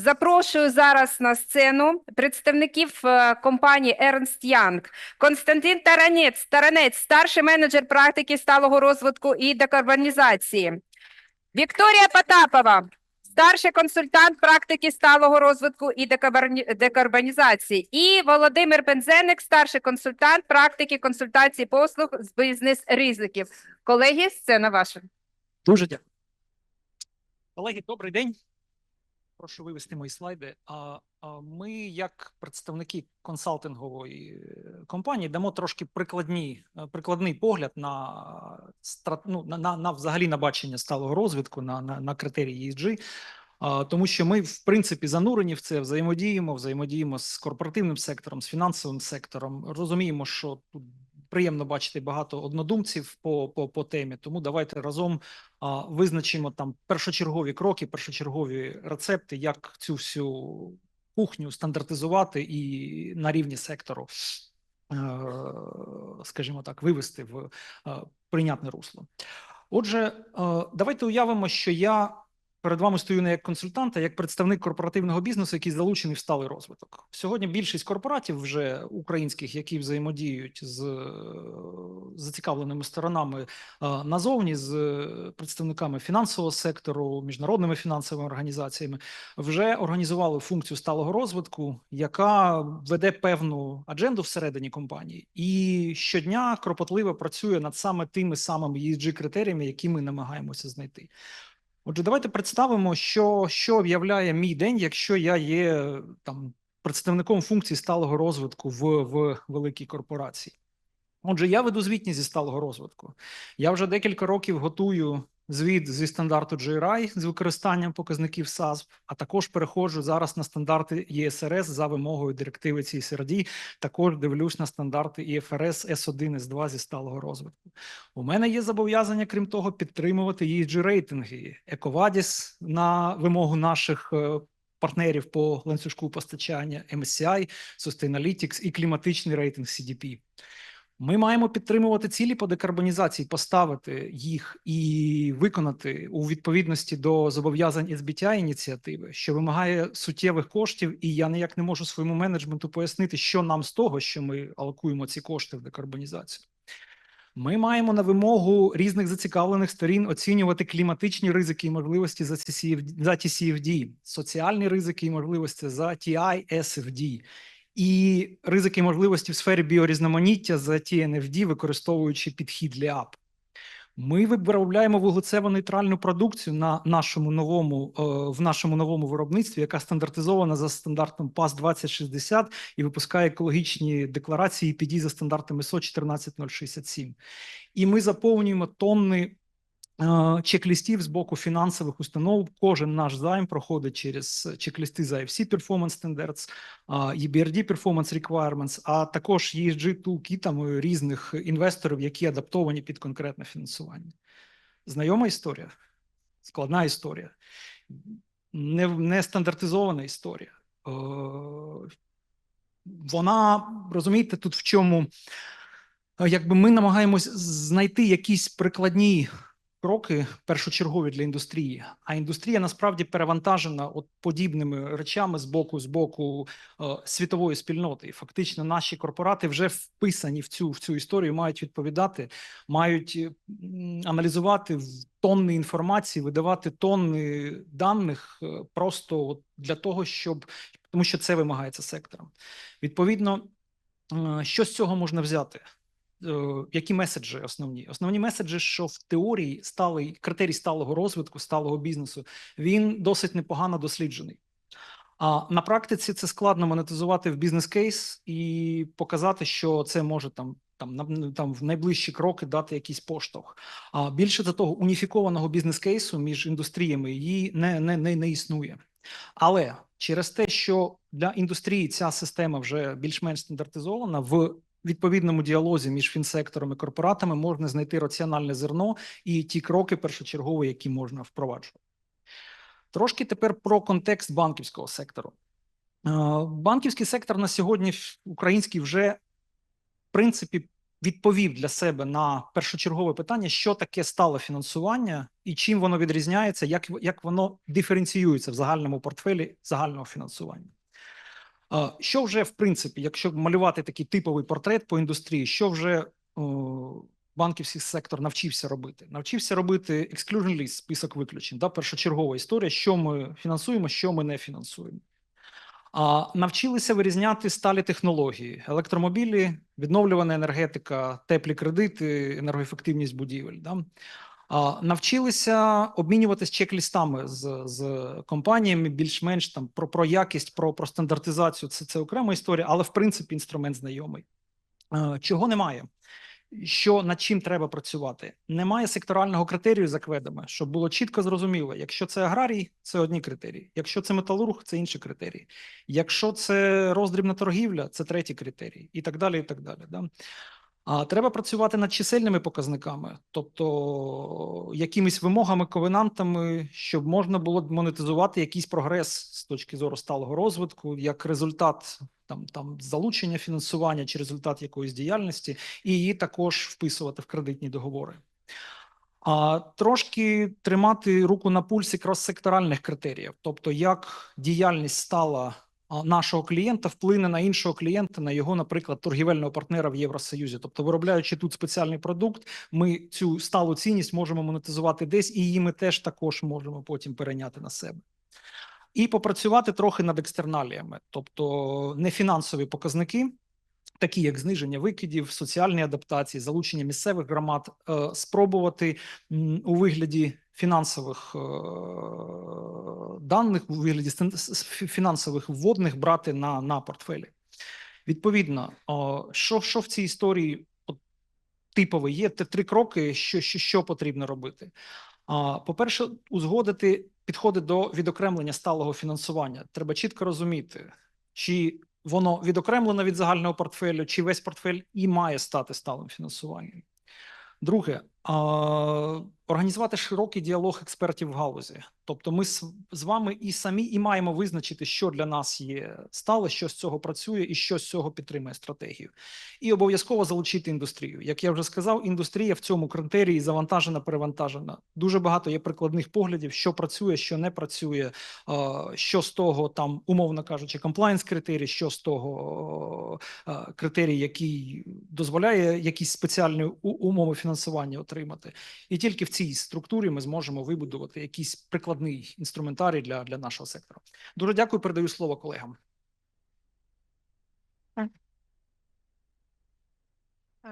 Запрошую зараз на сцену представників е, компанії Ernst Young. Константин Таранець, Таранець, старший менеджер практики сталого розвитку і декарбонізації. Вікторія Потапова, старший консультант практики сталого розвитку і декарбонізації. І Володимир Пензеник, старший консультант практики консультації послуг з бізнес-ризиків. Колеги, сцена ваша. Дуже дякую. Колеги, добрий день. Прошу вивести мої слайди. А, Ми, як представники консалтингової е, компанії, дамо трошки прикладні, е, прикладний погляд на, ну, на, на, взагалі на бачення сталого розвитку, на, на, на критерії ESG. Тому що ми, в принципі, занурені в це, взаємодіємо, взаємодіємо з корпоративним сектором, з фінансовим сектором. Розуміємо, що тут приємно бачити багато однодумців по, по, по темі. Тому давайте разом а, визначимо там першочергові кроки, першочергові рецепти, як цю всю кухню стандартизувати і на рівні сектору, е, скажімо так, вивести в е, прийнятне русло. Отже, е, давайте уявимо, що я перед вами стою не як консультант, а як представник корпоративного бізнесу, який залучений в сталий розвиток. Сьогодні більшість корпоратів вже українських, які взаємодіють з е, зацікавленими сторонами е, назовні з е, представниками фінансового сектору, міжнародними фінансовими організаціями, вже організували функцію сталого розвитку, яка веде певну адженду всередині компанії, і щодня кропотливо працює над саме тими самими esg критеріями, які ми намагаємося знайти. Отже, давайте представимо, що, що об'являє мій день, якщо я є там представником функції сталого розвитку в, в великій корпорації. Отже, я веду звітність зі сталого розвитку. Я вже декілька років готую звіт зі стандарту GRI з використанням показників SASP, а також переходжу зараз на стандарти ЄСРС за вимогою директиви CSRD. Також дивлюсь на стандарти ІФРС С1, С2 зі сталого розвитку. У мене є зобов'язання, крім того, підтримувати esg рейтинги EcoVadis на вимогу наших е, партнерів по ланцюжку постачання, MSCI, Sustainalytics і кліматичний рейтинг CDP. Ми маємо підтримувати цілі по декарбонізації, поставити їх і виконати у відповідності до зобов'язань SBTI ініціативи, що вимагає суттєвих коштів, і я ніяк не можу своєму менеджменту пояснити, що нам з того, що ми алокуємо ці кошти в декарбонізацію. Ми маємо на вимогу різних зацікавлених сторін оцінювати кліматичні ризики і можливості за TCFD, соціальні ризики і можливості за TI-SFD, і ризики можливості в сфері біорізноманіття за TNFD, використовуючи підхід LEAP. Ми виробляємо вуглецево-нейтральну продукцію на нашому новому е, в нашому новому виробництві, яка стандартизована за стандартом PAS 2060 і випускає екологічні декларації PD за стандартами ISO 14067. І ми заповнюємо тонни чек-лістів з боку фінансових установ. Кожен наш займ проходить через чек-лісти за FC Performance Standards, EBRD Performance Requirements, а також ESG toolkitами різних інвесторів, які адаптовані під конкретне фінансування. Знайома історія, складна історія, не, не стандартизована історія. Е, Вона розумієте, тут в чому е, якби ми намагаємось знайти якісь прикладні кроки першочергові для індустрії. А індустрія насправді перевантажена от подібними речами з боку з боку е, світової спільноти. І фактично наші корпорати вже вписані в цю в цю історію, мають відповідати, мають аналізувати тонни інформації, видавати тонни даних е, просто от для того, щоб тому, що це вимагається сектором. Відповідно, е, що з цього можна взяти? Е, які меседжі основні? Основні меседжі, що в теорії сталий критерій сталого розвитку, сталого бізнесу, він досить непогано досліджений. А на практиці це складно монетизувати в бізнес-кейс і показати, що це може там. Там на там в найближчі кроки дати якийсь поштовх. А більше за того, уніфікованого бізнес-кейсу між індустріями її не, не, не, не існує. Але через те, що для індустрії ця система вже більш-менш стандартизована, в відповідному діалозі між фінсектором і корпоратами можна знайти раціональне зерно і ті кроки першочергові, які можна впроваджувати. Трошки тепер про контекст банківського сектору. Е, Банківський сектор на сьогодні український вже в принципі відповів для себе на першочергове питання, що таке стале фінансування і чим воно відрізняється, як, як воно диференціюється в загальному портфелі загального фінансування. Що вже, в принципі, якщо малювати такий типовий портрет по індустрії, що вже банківський сектор навчився робити? Навчився робити exclusion list, список виключень, да, першочергова історія, що ми фінансуємо, що ми не фінансуємо. А навчилися вирізняти сталі технології, електромобілі, відновлювана енергетика, теплі кредити, енергоефективність будівель. Да? Навчилися обмінюватися чек-лістами з, з компаніями більш-менш там про, про якість, про, про стандартизацію. Це, це окрема історія, але в принципі інструмент знайомий. Е, Чого немає? Що над чим треба працювати? Немає секторального критерію за кведами, щоб було чітко зрозуміло, якщо це аграрій, це одні критерії. Якщо це металург, це інші критерії. Якщо це роздрібна торгівля, це треті критерії, і так далі. І так далі. Да? А треба працювати над чисельними показниками, тобто якимись вимогами, ковенантами, щоб можна було монетизувати якийсь прогрес з точки зору сталого розвитку, як результат там, там залучення фінансування чи результат якоїсь діяльності, і її також вписувати в кредитні договори. А трошки тримати руку на пульсі крос-секторальних критеріїв, тобто як діяльність стала нашого клієнта вплине на іншого клієнта, на його, наприклад, торгівельного партнера в Євросоюзі. Тобто, виробляючи тут спеціальний продукт, ми цю сталу цінність можемо монетизувати десь, і її ми теж також можемо потім перейняти на себе. І попрацювати трохи над екстерналіями, тобто не фінансові показники, такі як зниження викидів, соціальні адаптації, залучення місцевих громад, е, спробувати у вигляді фінансових е, даних, у вигляді фінансових вводних брати на, на портфелі. Відповідно, що, що в цій історії типове є три кроки, що, що, що потрібно робити. По-перше, узгодити підходи до відокремлення сталого фінансування. Треба чітко розуміти, чи воно відокремлено від загального портфелю, чи весь портфель і має стати сталим фінансуванням. Друге, організувати широкий діалог експертів в галузі. Тобто, ми з, вами і самі і маємо визначити, що для нас є стале, що з цього працює і що з цього підтримує стратегію. І обов'язково залучити індустрію. Як я вже сказав, індустрія в цьому критерії завантажена, перевантажена. Дуже багато є прикладних поглядів, що працює, що не працює, що з того там, умовно кажучи, комплаєнс критерій, що з того критерій, який дозволяє якісь спеціальні умови фінансування отримати. І тільки в цій структурі ми зможемо вибудувати якийсь прикладний інструментарій для, для нашого сектора. Дуже дякую. Передаю слово колегам.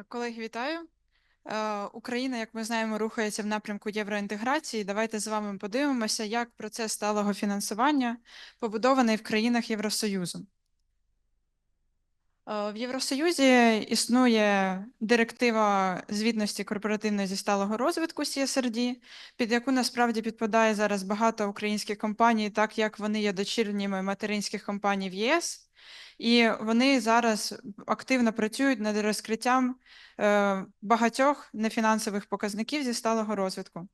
Колеги, вітаю. Е, Україна, як ми знаємо, рухається в напрямку євроінтеграції. Давайте з вами подивимося, як процес сталого фінансування побудований в країнах Євросоюзу. Е, В Євросоюзі існує директива звітності корпоративної зі сталого розвитку CSRD, під яку насправді підпадає зараз багато українських компаній, так як вони є дочірніми материнських компаній в ЄС. І вони зараз активно працюють над розкриттям е, багатьох нефінансових показників зі сталого розвитку.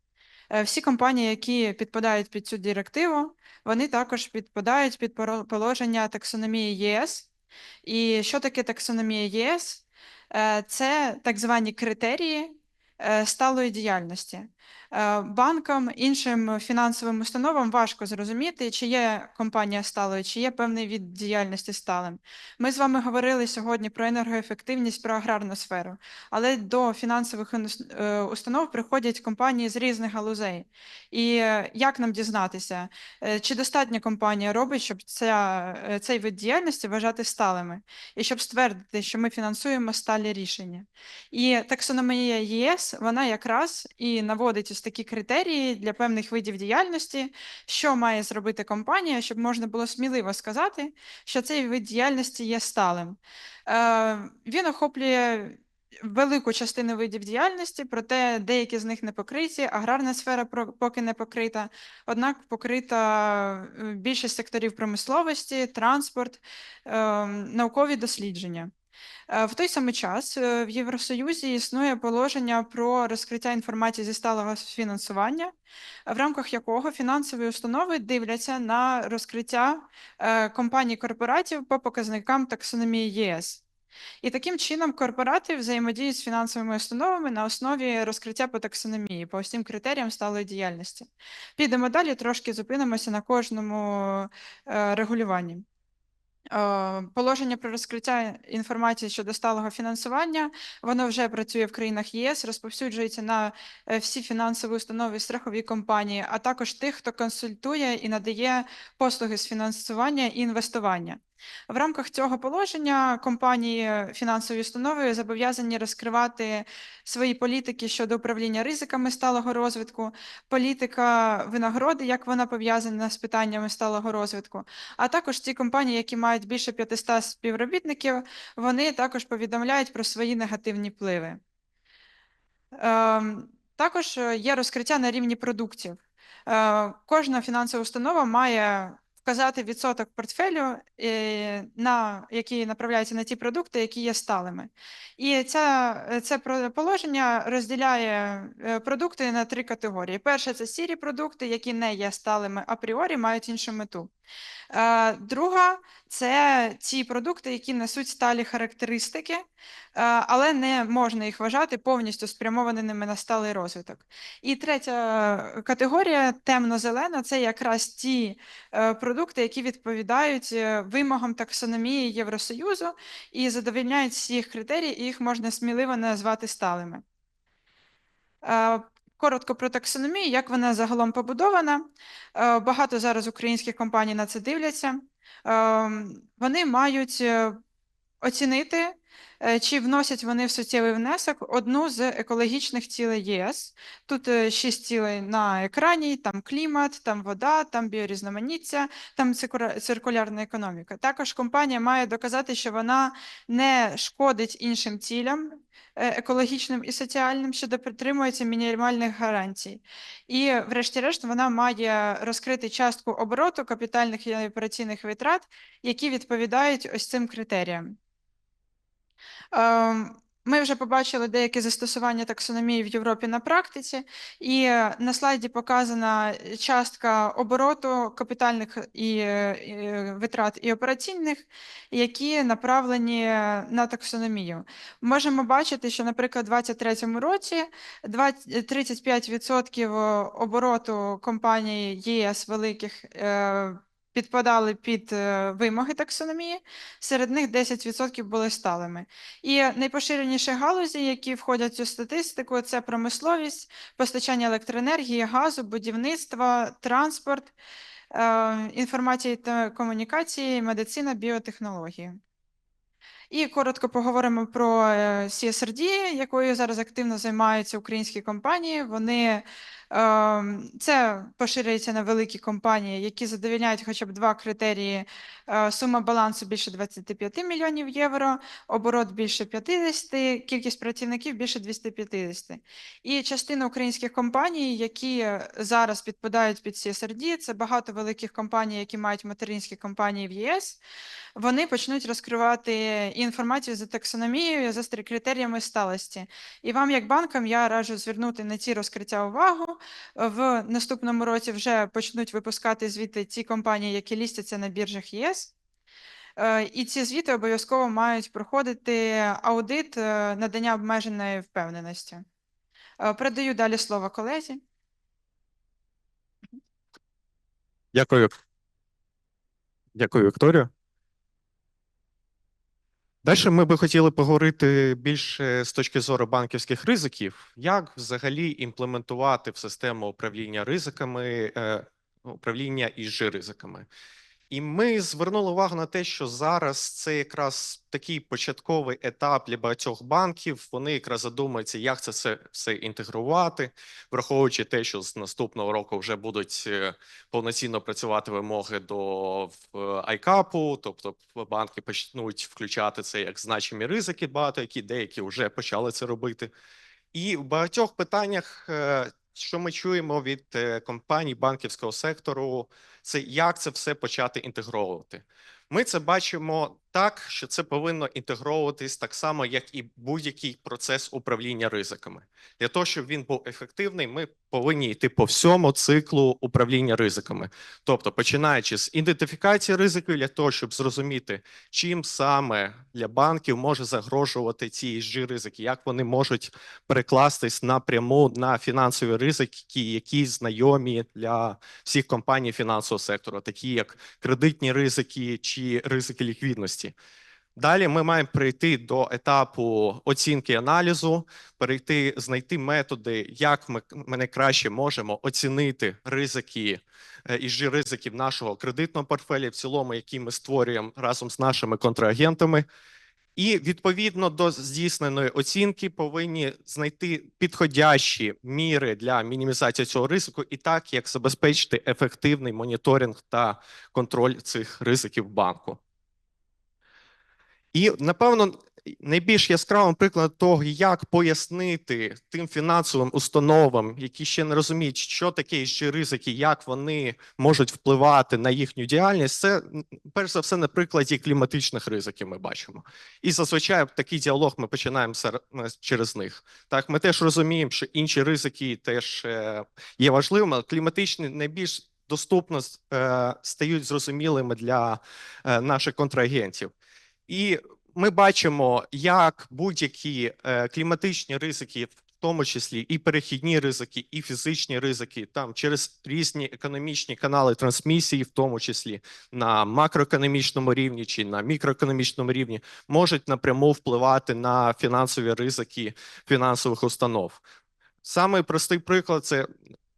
Е, Всі компанії, які підпадають під цю директиву, вони також підпадають під положення таксономії ЄС. І що таке таксономія ЄС? Е, Це так звані критерії е, сталої діяльності. Е, Банкам, іншим фінансовим установам важко зрозуміти, чи є компанія сталою, чи є певний від діяльності сталим. Ми з вами говорили сьогодні про енергоефективність, про аграрну сферу, але до фінансових е, установ приходять компанії з різних галузей. І е, як нам дізнатися, чи достатня компанія робить, щоб ця, цей вид діяльності вважати сталими, і щоб ствердити, що ми фінансуємо сталі рішення. І таксономія ЄС, вона якраз і наводить ось такі критерії для певних видів діяльності, що має зробити компанія, щоб можна було сміливо сказати, що цей вид діяльності є сталим. Е, Він охоплює велику частину видів діяльності, проте деякі з них не покриті. Аграрна сфера поки не покрита, однак покрита е, більшість секторів промисловості, транспорт, е, наукові дослідження. Е, В той самий час е, в Євросоюзі існує положення про розкриття інформації зі сталого фінансування, в рамках якого фінансові установи дивляться на розкриття е, компаній корпоратів по показникам таксономії ЄС. І таким чином корпорати взаємодіють з фінансовими установами на основі розкриття по таксономії, по всім критеріям сталої діяльності. Підемо далі, трошки зупинимося на кожному регулюванні. Е, Положення про розкриття інформації щодо сталого фінансування, воно вже працює в країнах ЄС, розповсюджується на е, всі фінансові установи, страхові компанії, а також тих, хто консультує і надає послуги з фінансування і інвестування. В рамках цього положення компанії фінансові установи зобов'язані розкривати свої політики щодо управління ризиками сталого розвитку, політика винагороди, як вона пов'язана з питаннями сталого розвитку, а також ті компанії, які мають більше 500 співробітників, вони також повідомляють про свої негативні впливи. Ем, Також є розкриття на рівні продуктів. Е, Кожна фінансова установа має вказати відсоток портфелю, е, на, який направляється на ті продукти, які є сталими. І ця, це про- положення розділяє е, продукти на три категорії. Перше це сірі продукти, які не є сталими апріорі, мають іншу мету. Е, Друга це ті продукти, які несуть сталі характеристики, е, але не можна їх вважати повністю спрямованими на сталий розвиток. І третя категорія темно-зелена це якраз ті е, продукти, які відповідають е, вимогам таксономії Євросоюзу і задовольняють всіх критерій, і їх можна сміливо назвати сталими. Коротко про таксономію, як вона загалом побудована. Е, Багато зараз українських компаній на це дивляться. Ем, Вони мають е, оцінити, чи вносять вони в суттєвий внесок одну з екологічних цілей ЄС. Тут е, шість цілей на екрані: там клімат, там вода, там біорізноманіття, там циркулярна економіка. Також компанія має доказати, що вона не шкодить іншим цілям е, екологічним і соціальним, що притримується мінімальних гарантій. І, врешті-решт, вона має розкрити частку обороту капітальних і операційних витрат, які відповідають ось цим критеріям. Ем, Ми вже побачили деякі застосування таксономії в Європі на практиці, і е, на слайді показана частка обороту капітальних і, е, і витрат і операційних, які направлені на таксономію. Можемо бачити, що, наприклад, у 2023 році 20 35% обороту компаній ЄС великих е, підпадали під е, вимоги таксономії, серед них 10% були сталими. І найпоширеніші галузі, які входять в цю статистику, це промисловість, постачання електроенергії, газу, будівництво, транспорт, е, інформації та комунікації, медицина, біотехнології. І коротко поговоримо про е, CSRD, якою зараз активно займаються українські компанії. Вони це поширюється на великі компанії, які задовільняють хоча б два критерії: Е, сума балансу більше 25 мільйонів євро, оборот більше 50, кількість працівників більше 250. І частина українських компаній, які зараз підпадають під CSRD, це багато великих компаній, які мають материнські компанії в ЄС. Вони почнуть розкривати інформацію за таксономією, за критеріями сталості. І вам, як банкам, я раджу звернути на ці розкриття увагу. В наступному році вже почнуть випускати звіти ті компанії, які лістяться на біржах ЄС. Е, І ці звіти обов'язково мають проходити аудит е, надання обмеженої впевненості. Е, Передаю далі слово колезі. Дякую. Дякую, Вікторію. Далі ми би хотіли поговорити більше з точки зору банківських ризиків, як взагалі імплементувати в систему управління ризиками, е, управління із ризиками. І ми звернули увагу на те, що зараз це якраз такий початковий етап для багатьох банків. Вони якраз задумаються, як це все, все інтегрувати, враховуючи те, що з наступного року вже будуть е, повноцінно працювати вимоги до в, ICAP, тобто банки почнуть включати це як значимі ризики, багато які деякі вже почали це робити. І в багатьох питаннях, е, що ми чуємо від е, компаній банківського сектору, це як це все почати інтегровувати. Ми це бачимо так, що це повинно інтегровуватись так само, як і будь-який процес управління ризиками. Для того, щоб він був ефективний, ми повинні йти по всьому циклу управління ризиками. Тобто, починаючи з ідентифікації ризиків, для того, щоб зрозуміти, чим саме для банків може загрожувати ці ESG ризики, як вони можуть перекластись напряму на фінансові ризики, які знайомі для всіх компаній фінансового сектору, такі як кредитні ризики чи ризики ліквідності. Далі ми маємо прийти до етапу оцінки аналізу, перейти, знайти методи, як ми, ми найкраще можемо оцінити ризики е, і ризиків нашого кредитного портфеля, в цілому, які ми створюємо разом з нашими контрагентами. І відповідно до здійсненої оцінки повинні знайти підходящі міри для мінімізації цього ризику, і так як забезпечити ефективний моніторинг та контроль цих ризиків банку. І напевно найбільш яскравим прикладом того, як пояснити тим фінансовим установам, які ще не розуміють, що таке ще ризики, як вони можуть впливати на їхню діяльність, це перш за все на прикладі кліматичних ризиків. Ми бачимо. І зазвичай такий діалог ми починаємо через них. Так, ми теж розуміємо, що інші ризики теж е, є важливими, але кліматичні найбільш доступно е, стають зрозумілими для е, наших контрагентів. І ми бачимо, як будь-які е, кліматичні ризики, в тому числі і перехідні ризики, і фізичні ризики, там через різні економічні канали трансмісії, в тому числі на макроекономічному рівні чи на мікроекономічному рівні, можуть напряму впливати на фінансові ризики фінансових установ. Самий простий приклад це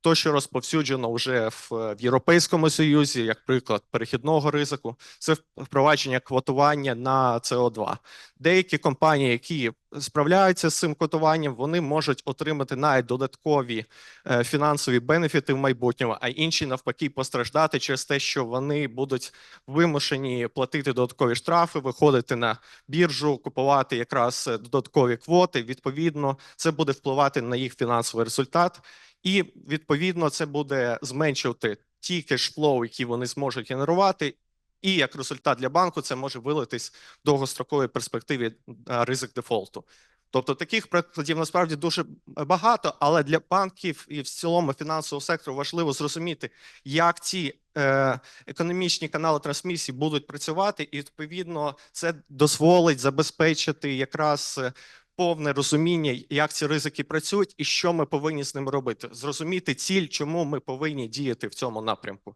то, що розповсюджено вже в, в Європейському Союзі, як приклад перехідного ризику, це впровадження квотування на СО2. Деякі компанії, які справляються з цим квотуванням, вони можуть отримати навіть додаткові е, фінансові бенефіти в майбутньому, а інші навпаки постраждати через те, що вони будуть вимушені платити додаткові штрафи, виходити на біржу, купувати якраз е, додаткові квоти. Відповідно, це буде впливати на їх фінансовий результат. І відповідно це буде зменшувати ті кешфлоу, які вони зможуть генерувати. І як результат для банку це може вилитись в довгостроковій перспективі ризик дефолту. Тобто таких прикладів насправді дуже багато, але для банків і в цілому фінансового сектору важливо зрозуміти, як ці е, економічні канали трансмісії будуть працювати, і відповідно це дозволить забезпечити якраз е, повне розуміння, як ці ризики працюють, і що ми повинні з ними робити. Зрозуміти ціль, чому ми повинні діяти в цьому напрямку.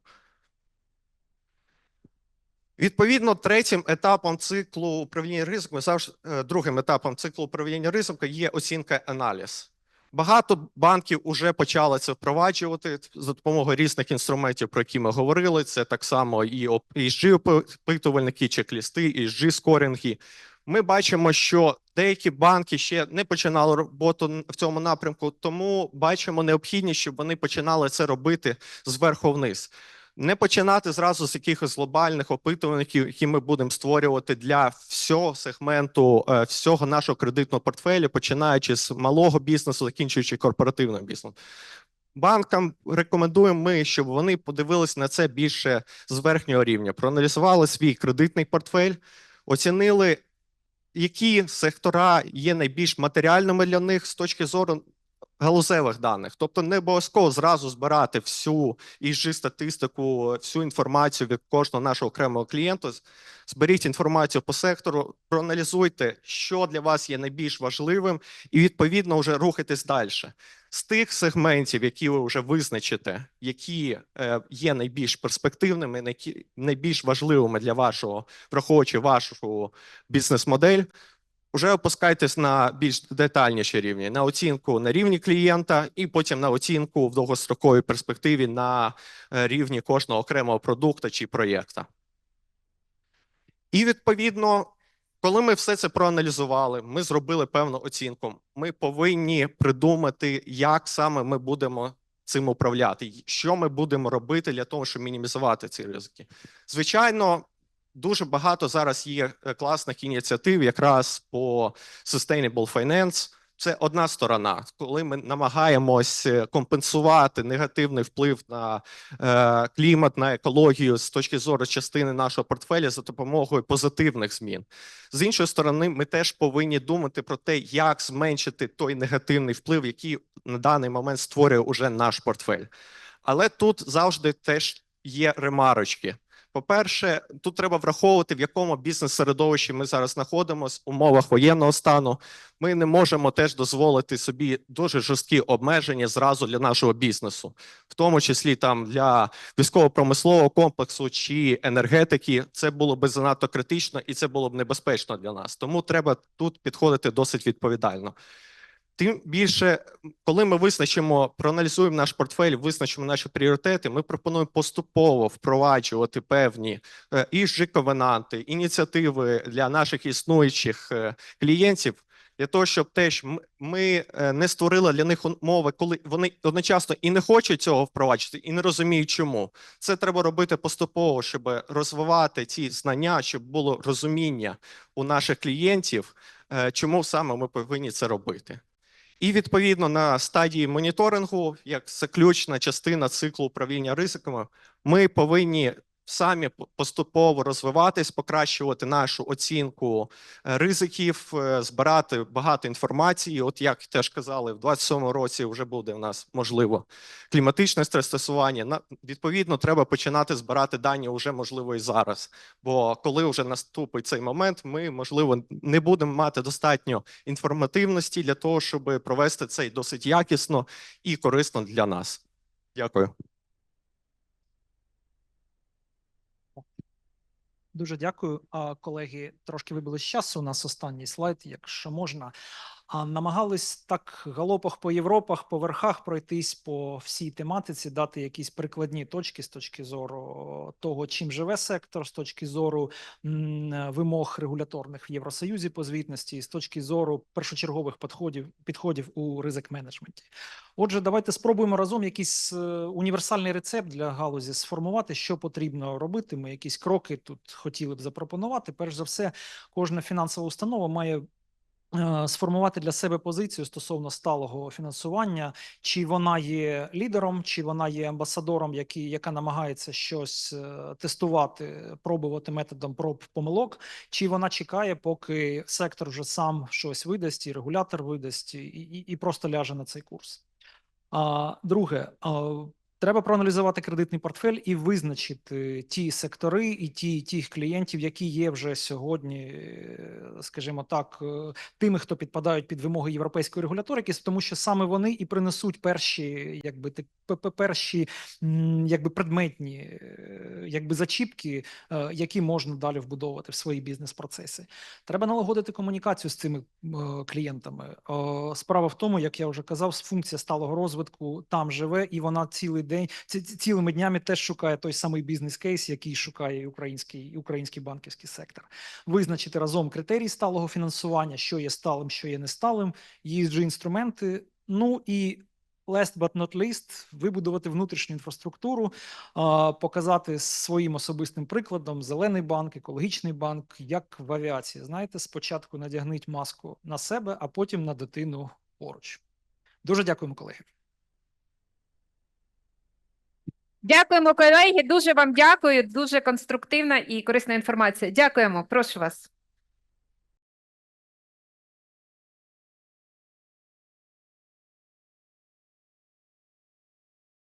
Відповідно, третім етапом циклу управління ризиками, завжди е, другим етапом циклу управління ризиками є оцінка аналіз. Багато банків вже почали це впроваджувати за допомогою різних інструментів, про які ми говорили. Це так само і ESG опитувальники, чек-лісти, ESG скоринги. Ми бачимо, що деякі банки ще не починали роботу в цьому напрямку, тому бачимо необхідність, щоб вони починали це робити зверху вниз. Не починати зразу з якихось глобальних опитувальників, які ми будемо створювати для всього сегменту, е, всього нашого кредитного портфелю, починаючи з малого бізнесу, закінчуючи корпоративним бізнесом. Банкам рекомендуємо ми, щоб вони подивились на це більше з верхнього рівня, проаналізували свій кредитний портфель, оцінили, які сектора є найбільш матеріальними для них з точки зору галузевих даних. Тобто не обов'язково зразу збирати всю іж статистику, всю інформацію від кожного нашого окремого клієнта. Зберіть інформацію по сектору, проаналізуйте, що для вас є найбільш важливим, і відповідно вже рухайтесь далі. З тих сегментів, які ви вже визначите, які е, є найбільш перспективними, найбільш важливими для вашого, враховуючи вашу бізнес-модель, вже опускайтесь на більш детальніші рівні, на оцінку на рівні клієнта, і потім на оцінку в довгостроковій перспективі на е, рівні кожного окремого продукту чи проєкта. І відповідно, коли ми все це проаналізували, ми зробили певну оцінку. Ми повинні придумати, як саме ми будемо цим управляти, що ми будемо робити для того, щоб мінімізувати ці ризики. Звичайно, дуже багато зараз є е, класних ініціатив якраз по sustainable finance, це одна сторона, коли ми намагаємось е, компенсувати негативний вплив на е, клімат, на екологію з точки зору частини нашого портфеля за допомогою позитивних змін. З іншої сторони, ми теж повинні думати про те, як зменшити той негативний вплив, який на даний момент створює уже наш портфель. Але тут завжди теж є ремарочки. По-перше, тут треба враховувати, в якому бізнес-середовищі ми зараз знаходимося, умовах воєнного стану. Ми не можемо теж дозволити собі дуже жорсткі обмеження зразу для нашого бізнесу, в тому числі там для військово-промислового комплексу чи енергетики. Це було б занадто критично і це було б небезпечно для нас. Тому треба тут підходити досить відповідально. Тим більше, коли ми визначимо, проаналізуємо наш портфель, визначимо наші пріоритети, ми пропонуємо поступово впроваджувати певні е, і ковенанти, ініціативи для наших існуючих е, клієнтів. Для того, щоб теж ми е, не створили для них умови, коли вони одночасно і не хочуть цього впроваджувати, і не розуміють, чому це треба робити поступово, щоб розвивати ці знання, щоб було розуміння у наших клієнтів, чому саме ми повинні це робити. І відповідно на стадії моніторингу, як заключна частина циклу управління ризиками, ми повинні самі поступово розвиватись, покращувати нашу оцінку е, ризиків, е, збирати багато інформації. От як теж казали, в 27-му році вже буде у нас можливо кліматичне стрес-тестування. Відповідно, треба починати збирати дані вже можливо і зараз. Бо коли вже наступить цей момент, ми можливо не будемо мати достатньо інформативності для того, щоб провести цей досить якісно і корисно для нас. Дякую. Дуже дякую. Колеги, трошки вибили з часу. У нас останній слайд, якщо можна. А намагались так галопах по Європах, по верхах пройтись по всій тематиці, дати якісь прикладні точки з точки зору того, чим живе сектор, з точки зору вимог регуляторних в Євросоюзі по звітності, з точки зору першочергових підходів підходів у ризик менеджменті. Отже, давайте спробуємо разом якийсь е, універсальний рецепт для галузі сформувати, що потрібно робити. Ми якісь кроки тут хотіли б запропонувати. Перш за все, кожна фінансова установа має сформувати для себе позицію стосовно сталого фінансування, чи вона є лідером, чи вона є амбасадором, який, яка намагається щось е, тестувати, пробувати методом проб помилок, чи вона чекає, поки сектор вже сам щось видасть, і регулятор видасть, і, і, і просто ляже на цей курс. А, друге, треба проаналізувати кредитний портфель і визначити ті сектори і ті тих клієнтів, які є вже сьогодні, е, скажімо так, е, тими, хто підпадають під вимоги європейської регуляторики, тому що саме вони і принесуть перші, якби пе- перші, якби предметні, е, якби зачіпки, які можна далі вбудовувати в свої бізнес-процеси. Треба налагодити комунікацію з цими клієнтами. Справа в тому, як я вже казав, функція сталого розвитку там живе, і вона цілий день ці- ці- цілими днями теж шукає той самий бізнес-кейс, який шукає і український, і український банківський сектор. Визначити разом критерії сталого фінансування, що є сталим, що є несталим, ESG інструменти. Ну і last but not least, вибудувати внутрішню інфраструктуру, показати своїм особистим прикладом зелений банк, екологічний банк, як в авіації. Знаєте, спочатку надягніть маску на себе, а потім на дитину поруч. Дуже дякуємо, колеги. Дякуємо, колеги. Дуже вам дякую. Дуже конструктивна і корисна інформація. Дякуємо. Прошу вас.